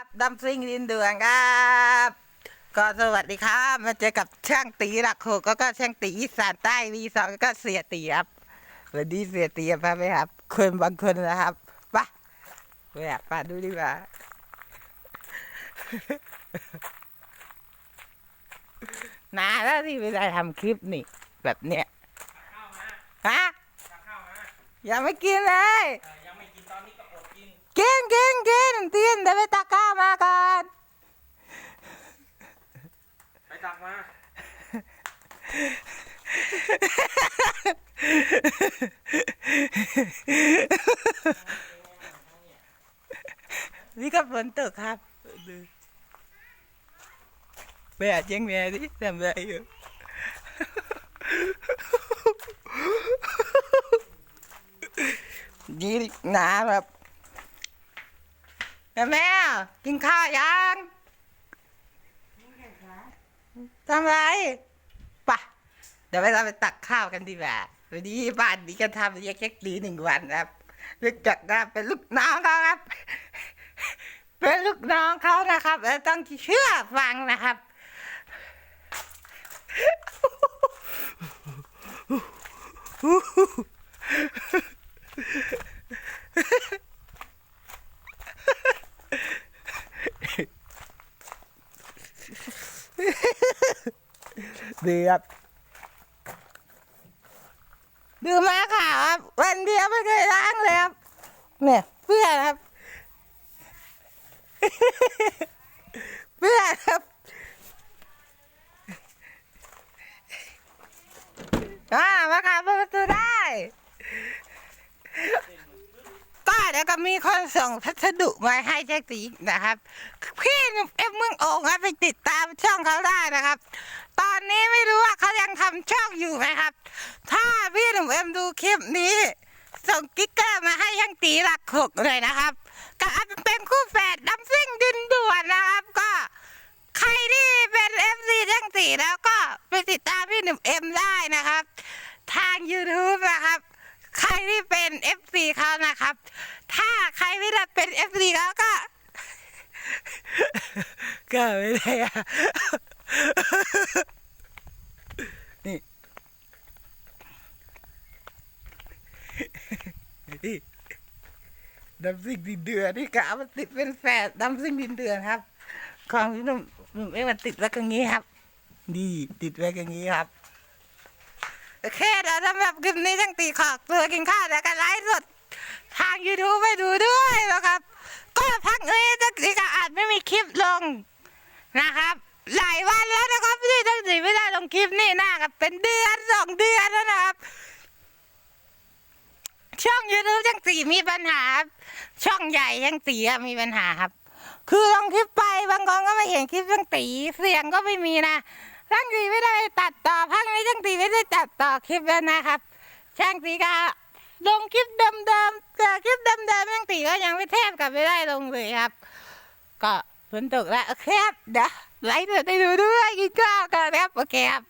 ครับดำซิงดินเดือนครับ ก็สวัสดีครับมาเจอกับช่างตีหลักหกก็ก็ช่างตีอีสานใต้วีสองก็เสียตีครับวันนี้เสียตีพาไปครับ คนบางคนนะครับไปะไปอะไปดูดีกว่านานแล้วที่ไม่ได้ทำคลิปนี่ แบบเนี้ยข้าวมาฮะตักข้าวมายังไม่กินเลยเออยังไม่กินตอนนี้ก็อดกินกินกินกินเตียนเดี๋ยวไปตากข้าวมาก่อน ไปตัก มา นี่ก็ฝนตกครับแม่เจ๊งแม่ดิทำอะไรอยู่ยี่หนาแบบแม่แม่กินข้าวยัง ทำไรปะเดี๋ยวไปเราไปตักข้าวกันดีกว่าวันนี้บ้านนี้จะทำเรียกแค่ดีหนึ่งวันครับเนื่องจากว่าเป็นลูกน้องเขาครับ เป็นลูกน้องเขานะครับแล้วต้องเชื่อฟังนะครับ ดีครับดูมาค่ะครับวันเดียวไม่เคยล้างเลยครับเนี่ยเพื่อนครับ เพื่อนครับอ่ามาค่ะเปิดประตูได้ก็เดี๋ยวก็มีคนส่งพัสดุมาให้แจ็คสีนะครับ พี่เอ็มเมืองโอ่งครับไปติดตามช่องเขาได้นะครับ ตอนนี้ไม่รู้ว่าเขายังทำช่องอยู่ไหมครับ ถ้าพี่หนุ่มเอ็มดูคลิปนี้ ส่งกิ๊กเกอร์มาให้ช่างตีหลักหกเลยนะครับก็เอาเป็นคู่แฝดดัมซิ่งดินด่วนนะครับ ก็ใครที่เป็นเอฟซีช่างตีแล้วก็ไปติดตามพี่หนุ่มเอ็มได้นะครับ ทาง YouTube นะครับ ใครที่เป็น FC เขานะครับ ถ้าใครไม่ได้เป็น FC เขาก็ก็ไม่ได้อะนี่นี่ ดำซิ่งดินเดือนที่กะมันติดเป็นแฝดดำซิ่งดินเดือนครับ ของพี่หนุ่มหนุ่มเอมันติดไว้กันงี้ครับ ดีติดไว้กันงี้ครับ โอเคเดี๋ยวสำหรับคลิปนี้ทั้งตีขอกตัวกินข้าวแล้วก็ไลฟ์สดทาง YouTube ไปดูด้วยนะครับ ก็พักนี้ทั้งตีก็อาจไม่มีคลิปลงนะครับ หลายวันแล้วนะครับที่ทั้งตีไม่ได้ลงคลิปนี่นะครับเป็นเดือนสองเดือนแล้วนะ ช่อง YouTube ทั้งตีมีปัญหา ช่องใหญ่ทั้งตีมีปัญหาครับ คือลงคลิปไปบางคนก็ไม่เห็นคลิปทั้งตีเสียงก็ไม่มีนะช่างตีไม่ได้ตัดต่อพักนี้ช่างตีไม่ได้ตัดต่อคลิปแล้วนะครับช่างตีก็ลงคลิปเดิมๆแต่คลิปเดิมๆช่างตีก็ยังไม่แทบกับไม่ได้ลงเลยครับ ก็ฝนตกแล้วโอเคครับเดี๋ยวไลฟ์เดี๋ยวได้ดูด้วยกินข้าวกันครับโอเคครับ